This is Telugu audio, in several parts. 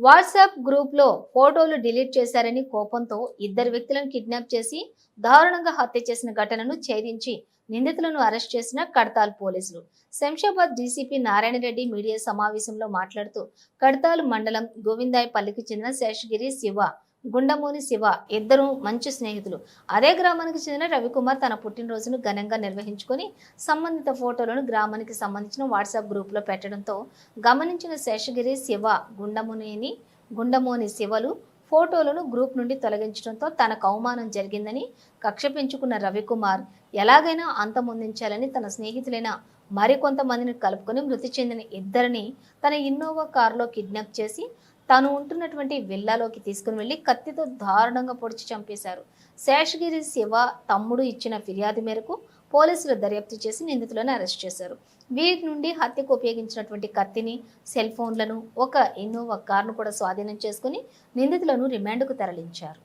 వాట్సాప్ గ్రూప్లో ఫోటోలు డిలీట్ చేశారని కోపంతో ఇద్దరు వ్యక్తులను కిడ్నాప్ చేసి దారుణంగా హత్య చేసిన ఘటనను ఛేదించి నిందితులను అరెస్ట్ చేసిన కడతాల్ పోలీసులు. శంషాబాద్ డీసీపీ నారాయణరెడ్డి మీడియా సమావేశంలో మాట్లాడుతూ కడతాల్ మండలం గోవిందాయపల్లికి చెందిన శేషగిరి శివ గుండమూని శివ ఇద్దరు మంచి స్నేహితులు. అదే గ్రామానికి చెందిన రవికుమార్ తన పుట్టినరోజును ఘనంగా నిర్వహించుకొని సంబంధిత ఫోటోలను గ్రామానికి సంబంధించిన వాట్సాప్ గ్రూప్లో పెట్టడంతో గమనించిన శేషగిరి శివ గుండమునిని గుండమోని శివలు ఫోటోలను గ్రూప్ నుండి తొలగించడంతో తనకు అవమానం జరిగిందని కక్ష పెంచుకున్న రవికుమార్ ఎలాగైనా అంతమొందించాలని తన స్నేహితులైన మరికొంతమందిని కలుపుకొని మృతి చెందిన ఇద్దరిని తన ఇన్నోవా కారులో కిడ్నాప్ చేసి తాను ఉంటున్నటువంటి విల్లాలోకి తీసుకుని వెళ్ళి కత్తితో దారుణంగా పొడిచి చంపేశారు. శేషగిరి శివ తమ్ముడు ఇచ్చిన ఫిర్యాదు మేరకు పోలీసులు దర్యాప్తు చేసి నిందితులను అరెస్ట్ చేశారు. వీరి నుండి హత్యకు ఉపయోగించినటువంటి కత్తిని సెల్ ఫోన్లను ఒక ఇన్నోవా కార్ను కూడా స్వాధీనం చేసుకుని నిందితులను రిమాండ్కు తరలించారు.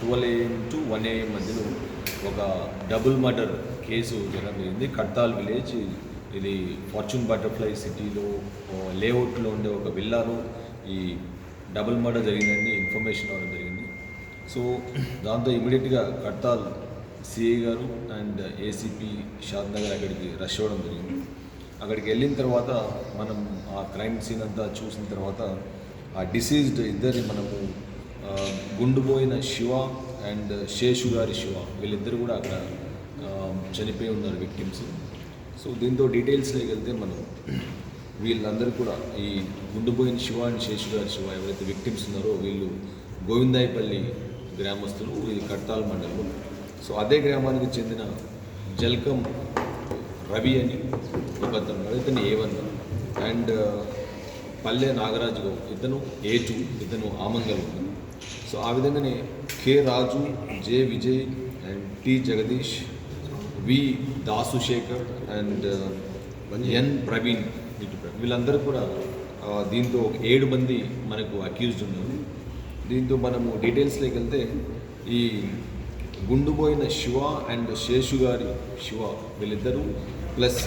Twelve AM to one AM మధ్యలో ఒక డబుల్ మర్డర్ కేసు జరిగింది. కడ్తాల్ విలేజ్ ఇది ఫార్చ్యూన్ బటర్ఫ్లై సిటీలో లేఅవుట్లో ఉండే ఒక విల్లాలో ఈ డబుల్ మర్డర్ జరిగిందని ఇన్ఫర్మేషన్ అవ్వడం జరిగింది. సో దాంతో ఇమీడియట్గా కట్టాల్ సిఐ గారు అండ్ ఏసీపీ షాద్ నగర్ అక్కడికి రష్ అవ్వడం జరిగింది. అక్కడికి వెళ్ళిన తర్వాత మనం ఆ క్రైమ్ సీన్ అంతా చూసిన తర్వాత ఆ డిసీజ్డ్ ఇద్దరిని మనము గుండుపోయిన శివ అండ్ శేషు గారి శివ వీళ్ళిద్దరు కూడా అక్కడ చనిపోయి ఉన్నారు విక్టిమ్స్. సో దీంతో డీటెయిల్స్లోకి వెళ్తే మనం వీళ్ళందరూ కూడా ఈ గుండుపోయిన శివ అండ్ శేషు గారి శివ ఎవరైతే విక్టిమ్స్ ఉన్నారో వీళ్ళు గోవిందాయపల్లి గ్రామస్తులు ఇది కట్టాల్ మండలం. సో అదే గ్రామానికి చెందిన జల్కం రవి అని ఒక అతను. ఇతను ఏ వన్. అండ్ పల్లె నాగరాజు ఇతను ఏ టూ ఇతను ఆమంగల్ సో ఆ విధంగానే K Raju J Vijay and T Jagadish V Dasu Sekhar and N Praveen. వీళ్ళందరూ కూడా దీంతో ఏడు మంది మనకు అక్యూజ్డ్ ఉన్నారు. దీంతో మనము డీటెయిల్స్లోకి వెళ్తే ఈ గుండుపోయిన శివ అండ్ శేషు గారి శివ వీళ్ళిద్దరూ ప్లస్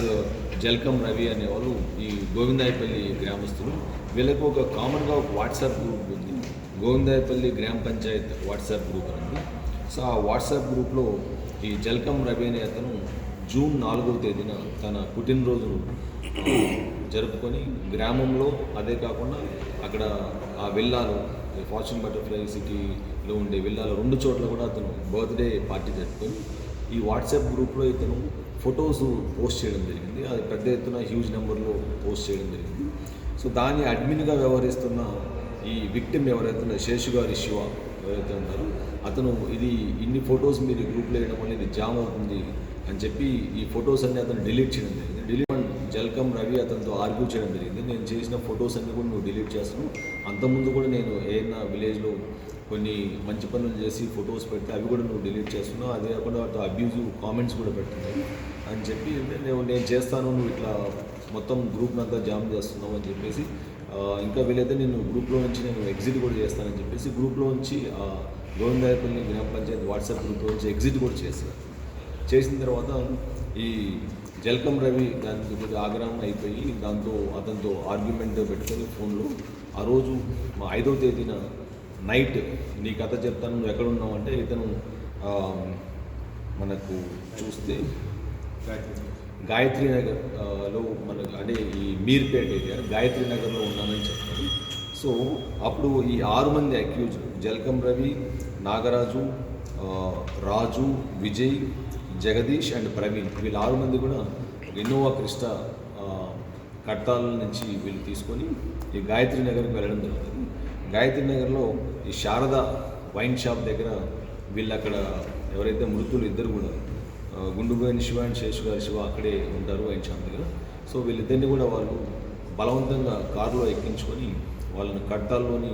జల్కం రవి అనేవాళ్ళు ఈ గోవిందాయపల్లి గ్రామస్తులు. వీళ్ళకు ఒక కామన్గా ఒక వాట్సాప్ గ్రూప్ ఉంది. గోవిందాయపల్లి గ్రామ పంచాయత్ వాట్సాప్ గ్రూప్ అనేది. సో ఆ వాట్సాప్ గ్రూప్లో ఈ జల్కం రవి అనే అతను జూన్ నాలుగవ తేదీన తన పుట్టినరోజు జరుపుకొని గ్రామంలో అదే కాకుండా అక్కడ ఆ విల్లాలో ఫార్చ్యూన్ బటర్ఫ్లై సిటీలో ఉండే విల్లాలో రెండు చోట్ల కూడా అతను బర్త్డే పార్టీ జరుపుకొని ఈ వాట్సాప్ గ్రూప్లో ఇతను ఫొటోస్ పోస్ట్ చేయడం జరిగింది. అది పెద్ద ఎత్తున హ్యూజ్ నెంబర్లో పోస్ట్ చేయడం జరిగింది. సో దాన్ని అడ్మిన్గా వ్యవహరిస్తున్న ఈ విక్టిమ్ ఎవరైతే శేషు గారి శివ ఎవరైతే ఉన్నారో అతను ఇది ఇన్ని ఫొటోస్ మీరు గ్రూప్లో వేయడం వల్ల ఇది జామ్ అవుతుంది అని చెప్పి ఈ ఫొటోస్ అన్ని అతను డిలీట్ చేయడం జరిగింది. డిలీట్ జల్కం రవి అతనితో ఆర్గ్యూ చేయడం జరిగింది. నేను చేసిన ఫొటోస్ అన్నీ కూడా నువ్వు డిలీట్ చేస్తాను అంతకుముందు కూడా నేను ఏదైనా విలేజ్లో కొన్ని మంచి పనులు చేసి ఫొటోస్ పెడితే అవి కూడా నువ్వు డిలీట్ చేస్తున్నావు. అదే కాకుండా వాటితో అబ్యూజివ్ కామెంట్స్ కూడా పెడుతున్నావు. అని చెప్పి నేను నేను చేస్తాను నువ్వు ఇట్లా మొత్తం గ్రూప్ అంతా జామ్ చేస్తున్నావు అని చెప్పేసి ఇంకా వీలైతే నేను గ్రూప్లో నుంచి నేను ఎగ్జిట్ కూడా చేస్తానని చెప్పేసి గ్రూప్లో నుంచి గోవిందాయపల్లి గ్రామ పంచాయతీ వాట్సాప్ గ్రూప్లో నుంచి ఎగ్జిట్ కూడా చేస్తాను చేసిన తర్వాత ఈ జల్కం రవి దానికి కొద్దిగా ఆగ్రహం అయిపోయి దాంతో అతనితో ఆర్గ్యుమెంట్ పెట్టుకొని ఫోన్లో ఆ రోజు మా ఐదో తేదీన నైట్ నీ కథ చెప్తాను నువ్వు ఎక్కడ ఉన్నావు అంటే ఇతను మనకు చూస్తే గాయత్రి నగర్లో మనకు అంటే ఈ మీర్పేట ఏరియా గాయత్రి నగర్లో ఉన్నానని చెప్తారు సో అప్పుడు ఈ ఆరు మంది అక్యూజ్ జల్కం రవి నాగరాజు రాజు విజయ్ జగదీష్ అండ్ ప్రవీణ్ వీళ్ళు ఆరు మంది కూడా ఇన్నోవా క్రిస్టా కట్టాల నుంచి వీళ్ళు తీసుకొని ఈ గాయత్రి నగర్కి వెళ్ళడం జరుగుతుంది. గాయత్రి నగర్లో ఈ శారద వైన్ షాప్ దగ్గర వీళ్ళు అక్కడ ఎవరైతే మృతులు ఇద్దరు కూడా ఆ, గుండుగోయిన శివ అండ్ శేషు గారి శివ అక్కడే ఉంటారు వైన్ షాప్ దగ్గర. సో వీళ్ళిద్దరిని కూడా వాళ్ళు బలవంతంగా కారులో ఎక్కించుకొని వాళ్ళని కట్టాల్లోని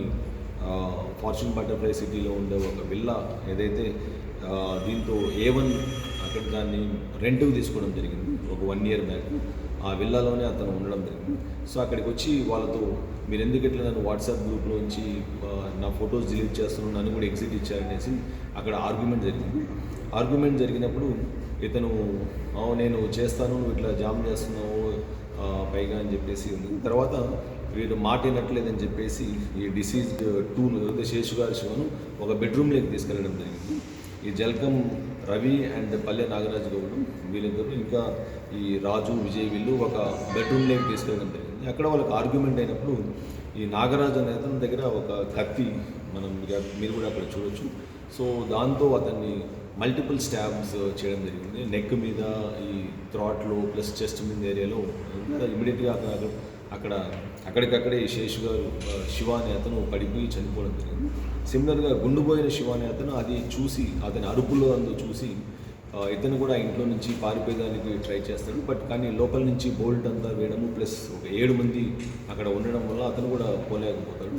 ఫార్చ్యూన్ బటర్ఫ్లై సిటీలో ఉండే ఒక విల్లా ఏదైతే దీంతో ఏ వన్ అక్కడ దాన్ని రెంట్కి తీసుకోవడం జరిగింది. ఒక వన్ ఇయర్ బ్యాక్. ఆ విల్లాలోనే అతను ఉండడం జరిగింది. సో అక్కడికి వచ్చి వాళ్ళతో మీరు ఎందుకు ఇట్లా నన్ను వాట్సాప్ గ్రూప్లో నుంచి నా ఫొటోస్ డిలీట్ చేస్తున్నాను నన్ను కూడా ఎగ్జిట్ ఇచ్చారనేసి అక్కడ ఆర్గ్యుమెంట్ జరిగింది. ఆర్గ్యుమెంట్ జరిగినప్పుడు ఇతను నేను చేస్తాను నువ్వు ఇట్లా జామ్ చేస్తున్నావు పైగా అని చెప్పేసి ఉంది. తర్వాత వీరు మాట వినట్లేదని చెప్పేసి ఈ డిసీజ్ టూను శేషు గారి శివను ఒక బెడ్రూమ్లోకి తీసుకెళ్ళడం జరిగింది. ఈ జల్కం రవి అండ్ పల్లె నాగరాజు గౌడు వీళ్ళిద్దరు ఇంకా ఈ రాజు విజయ్ వీళ్ళు ఒక బెడ్రూమ్లోకి తీసుకెళ్ళడం జరిగింది. అక్కడ వాళ్ళకి ఆర్గ్యుమెంట్ అయినప్పుడు ఈ నాగరాజు అనే అతని దగ్గర ఒక కత్తి మనం మీరు కూడా అక్కడ చూడొచ్చు. సో దాంతో అతన్ని మల్టిపుల్ స్టాబ్స్ చేయడం జరిగింది. నెక్ మీద ఈ థ్రాట్లో ప్లస్ చెస్ట్ మీద ఏరియాలో ఇమీడియట్గా అక్కడ అక్కడ అక్కడికక్కడే శేష్ గారు శివ అనే అతను పడిపోయి చనిపోవడం జరిగింది. సిమిలర్గా గుండుపోయిన శివ అనే అతను అది చూసి అతని అరుపులో అందు చూసి ఇతను కూడా ఇంట్లో నుంచి పారిపోయేదానికి ట్రై చేస్తాడు. బట్ కానీ లోపల నుంచి బోల్ట్ అంతా వేయడము ప్లస్ ఒక ఏడు మంది అక్కడ ఉండడం వల్ల అతను కూడా పోలేకపోతాడు.